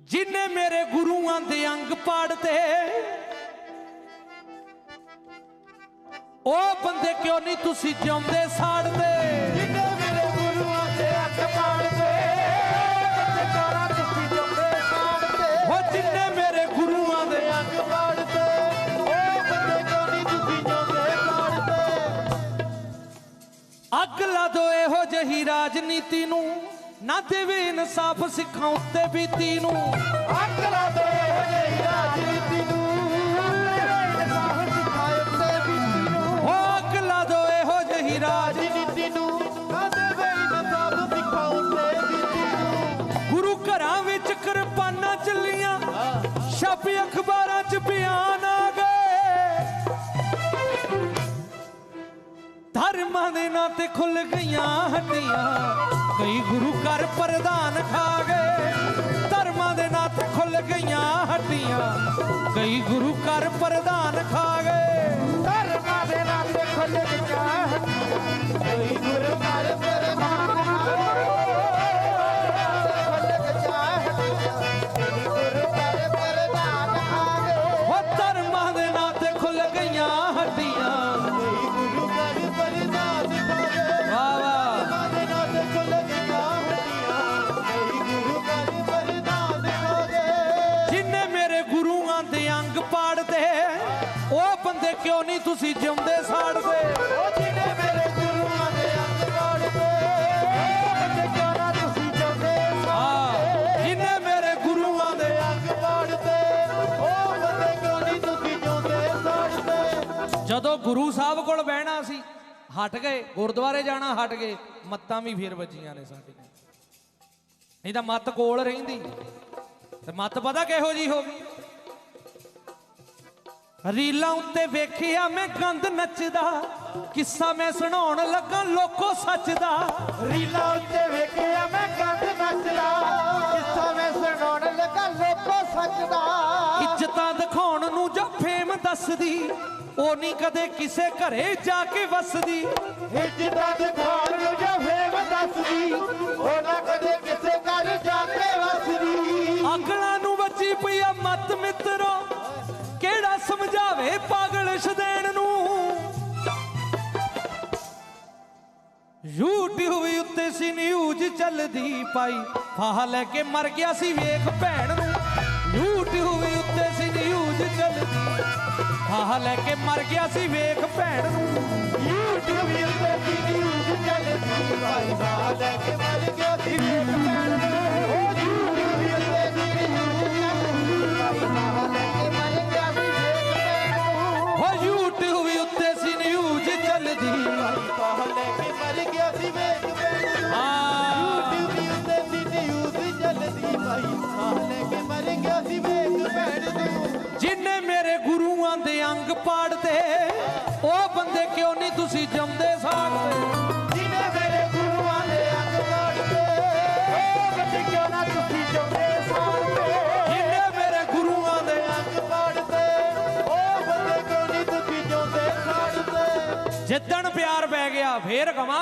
ਜਿਨੇ ਮੇਰੇ ਗੁਰੂਆਂ ਦੇ ਅੰਗ ਪਾੜਦੇ ਉਹ ਬੰਦੇ ਕਿਉਂ ਨਹੀਂ ਤੁਸੀਂ ਜਿਉਂਦੇ ਸਾੜਦੇ? ਜਿੰਨੇ ਮੇਰੇ ਗੁਰੂਆਂ ਦੇ ਅੱਖ ਪਾੜਦੇ ਤੇ ਕਾਰਾ ਤੁਸੀਂ ਜੰਮੇ ਸਾੜਦੇ ਉਹ ਜਿਨੇ ਮੇਰੇ ਗੁਰੂਆਂ ਦੇ ਅੱਖ ਪਾੜਦੇ ਉਹ ਬੰਦੇ ਕਿਉਂ ਨਹੀਂ ਤੁਸੀਂ ਜੰਮੇ ਸਾੜਦੇ ਅੱਗ ਲਾ ਦੋ ਇਹੋ ਜਹੀ ਰਾਜਨੀਤੀ ਨੂੰ। ਨਾ ਦੇਵੇ ਇਨਸਾਫ ਸਿੱਖਾਂ ਉੱਤੇ ਬੀਤੀ ਨੂੰ। ਦੋ ਰਾਜਨੀਤੀ ਨੂੰ। ਇਨਸਾਫ ਸਿਖਾਏ ਤੇ ਬੀਤੀ ਨੂੰ। ਉਹ ਅੱਗ ਲਾ ਦੋ ਇਹੋ ਜਹੀ ਰਾਜ ਰਾਜਨੀਤੀ ਨੂੰ ਨਾ ਦੇਵੇ ਇਨਸਾਫ ਸਿਖਾਉ ਤੇ ਬੀਤੀ ਨੂੰ। ਗੁਰੂ ਘਰਾਂ ਵਿੱਚ ਕਿਰਪਾਨਾਂ ਚੱਲੀਆਂ। ਛਪ ਅਖਬਾਰਾਂ 'ਚ ਬਿਆਨ ਧਰਮਾਂ ਦੇ ਨਾਂ ਤੇ ਖੁੱਲ ਗਈਆਂ ਹੱਡੀਆਂ। ਕਈ ਗੁਰੂ ਘਰ ਪ੍ਰਧਾਨ ਖਾ ਗਏ। ਧਰਮਾਂ ਦੇ ਨਾਂ ਤੇ ਖੁੱਲ ਗਈਆਂ ਹੱਡੀਆਂ। ਕਈ ਗੁਰੂ ਘਰ ਪ੍ਰਧਾਨ ਖਾ ਗਏ। ਕਿਉਂ ਨਹੀਂ ਤੁਸੀਂ ਜਿਉਂਦੇ ਸਾੜਦੇ? ਉਹ ਜਿਹਨੇ ਮੇਰੇ ਗੁਰੂਆਂ ਦੇ ਅੰਗ ਬੰਦੇ ਕਿਉਂ ਨਾ ਤੁਸੀਂ ਜਾਂਦੇ ਆ ਜਿਨੇ ਮੇਰੇ ਗੁਰੂਆਂ ਦੇ ਅੰਗ ਪਾੜਦੇ ਉਹ ਬੰਦੇ ਕਿਉਂ ਨਹੀਂ ਤੁਸੀਂ ਜਾਂਦੇ ਸਾੜਦੇ? ਜਦੋਂ ਗੁਰੂ ਸਾਹਿਬ ਕੋਲ ਬਹਿਣਾ ਸੀ ਹਟ ਗਏ ਗੁਰਦੁਆਰੇ ਜਾਣਾ ਹਟ ਗਏ ਮੱਤਾਂ ਵੀ ਫੇਰ ਵੱਜੀਆਂ ਨੇ ਸਾਡੇ ਨਾਲ ਨਹੀਂ ਤਾਂ ਮੱਤ ਕੋਲ ਰਹਿੰਦੀ। ਤੇ ਮੱਤ ਪਤਾ ਕਿਹੋ ਜੀ ਹੋ ਗਈ? ਰੀਲਾਂ ਉੱਤੇ ਵੇਖਿਆ ਮੈਂ ਗੰਦ ਨੱਚਦਾ, ਕਿੱਸਾ ਮੈਂ ਸੁਣਾਉਣ ਲੱਗਾ ਲੋਕੋ ਸੱਚ ਦਾ ਰੀਲਾ ਉੱਤੇ ਵੇਖਿਆ ਮੈਂ ਕੰਧ ਨੱਚਦਾ, ਕਿੱਸਾ ਮੈਂ ਸੁਣਾਉਣ ਲੱਗਾ ਲੋਕੋ ਸੱਚ ਦਾ ਇੱਜ਼ਤਾਂ ਦਿਖਾਉਣ ਨੂੰ ਜੋ ਫੇਮ ਦੱਸਦੀ, ਉਹ ਨਹੀਂ ਕਦੇ ਕਿਸੇ ਘਰੇ ਜਾ ਕੇ ਵਸਦੀ। ਇੱਜ਼ਤਾਂ ਦਿਖਾਉਣ ਨੂੰ ਜੋ ਫੇਮ ਦੱਸਦੀ, ਉਹ ਨਾ ਕਦੇ ਕਿਸੇ ਘਰ ਜਾ ਕੇ ਵਸਦੀ। ਅਕਲਾਂ ਨੂੰ ਵੱਜੀ ਪਈ ਆ ਮਤ YouTube ਉੱਤੇ ਸੀ ਨਿਊਜ਼ ਚੱਲਦੀ ਪਾਈ। ਫਾਹ ਲੈ ਕੇ ਮਰ ਗਿਆ ਸੀ ਵੇਖ ਭੈਣ ਨੂੰ। YouTube ਉੱਤੇ ਸੀ ਨਿਊਜ਼ ਚੱਲਦੀ। ਫਾਹ ਲੈ ਕੇ ਮਰ ਗਿਆ ਸੀ ਵੇਖ ਭੈਣ ਨੂੰ। ਅੰਗ ਪਾੜਦੇ। ਉਹ ਬੰਦੇ ਕਿਉਂ ਨਹੀਂ ਤੁਸੀਂ ਜੰਮਦੇ ਸਾੜਦੇ ਜਿਹਨੇ ਮੇਰੇ ਗੁਰੂਆਂ ਦੇ ਅੰਗ ਪਾੜਦੇ। ਉਹ ਕਿਉਂ ਨਾ ਤੁਸੀਂ ਜੰਮੇ ਸਾੜਦੇ ਜਿਨੇ ਮੇਰੇ ਗੁਰੂਆਂ ਦੇ ਅੰਗ ਪਾੜਦੇ। ਉਹ ਬੰਦੇ ਕਿਉਂ ਨਹੀਂ ਤੁਸੀਂ ਜਿਉਂਦੇ ਸਾੜਦੇ ਜਿੱਦਣ ਪਿਆਰ ਪੈ ਗਿਆ ਫੇਰ ਕਵਾਂ